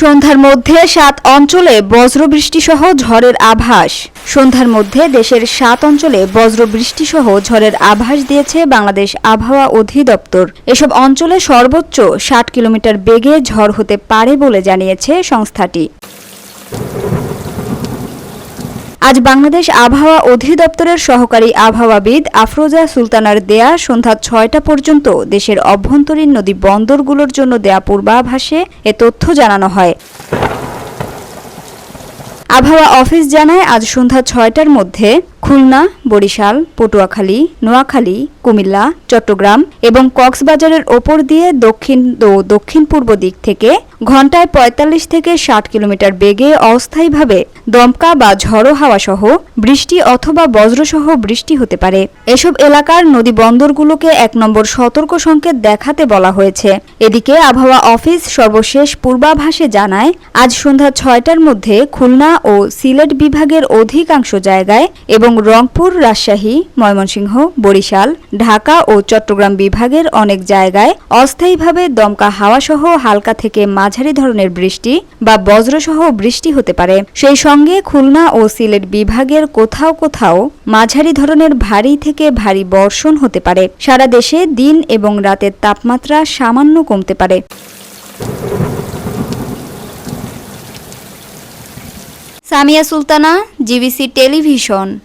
সন্ধ্যার মধ্যে সাত অঞ্চলে বজ্রবৃষ্টি সহ ঝড়ের আভাস। সন্ধ্যার মধ্যে দেশের সাত অঞ্চলে বজ্রবৃষ্টি সহ ঝড়ের আভাস দিয়েছে বাংলাদেশ আবহাওয়া অধিদপ্তর। এসব অঞ্চলে সর্বোচ্চ ষাট কিলোমিটার বেগে ঝড় হতে পারে বলে জানিয়েছে সংস্থাটি। আজ বাংলাদেশ আবহাওয়া অধিদপ্তরের সহকারী আবহাওয়াবিদ আফরোজা সুলতানার দেয়া সন্ধ্যা ছয়টা পর্যন্ত দেশের অভ্যন্তরীণ নদী বন্দরগুলোর জন্য দেয়া পূর্বাভাসে এ তথ্য জানানো হয়। আবহাওয়া অফিস জানায়, আজ সন্ধ্যা ছয়টার মধ্যে খুলনা, বরিশাল, পটুয়াখালী, নোয়াখালী, কুমিল্লা, চট্টগ্রাম এবং কক্সবাজারের ওপর দিয়ে দক্ষিণ ও দক্ষিণ পূর্ব দিক থেকে ঘন্টায় ৪৫ থেকে ষাট কিলোমিটার বেগে অস্থায়ীভাবে দমকা বা ঝড়ো হাওয়া সহ বৃষ্টি অথবা বজ্রসহ বৃষ্টি হতে পারে। এসব এলাকার নদী বন্দরগুলোকে এক নম্বর সতর্ক সংকেত দেখাতে বলা হয়েছে। এদিকে আবহাওয়া অফিস সর্বশেষ পূর্বাভাসে জানায়, আজ সন্ধ্যা ছয়টার মধ্যে খুলনা ও সিলেট বিভাগের অধিকাংশ জায়গায় এবং রংপুর, রাজশাহী, ময়মনসিংহ, বরিশাল, ঢাকা ও চট্টগ্রাম বিভাগের অনেক জায়গায় অস্থায়ীভাবে দমকা হাওয়াসহ হালকা থেকে মাঝারি ধরনের বৃষ্টি বা বজ্রসহ বৃষ্টি হতে পারে। সেই সঙ্গে খুলনা ও সিলেট বিভাগের কোথাও কোথাও মাঝারি ধরনের ভারী থেকে ভারী বর্ষণ হতে পারে। সারা দেশে দিন এবং রাতের তাপমাত্রা সামান্য কমতে পারে। Samia Sultana, GBC television.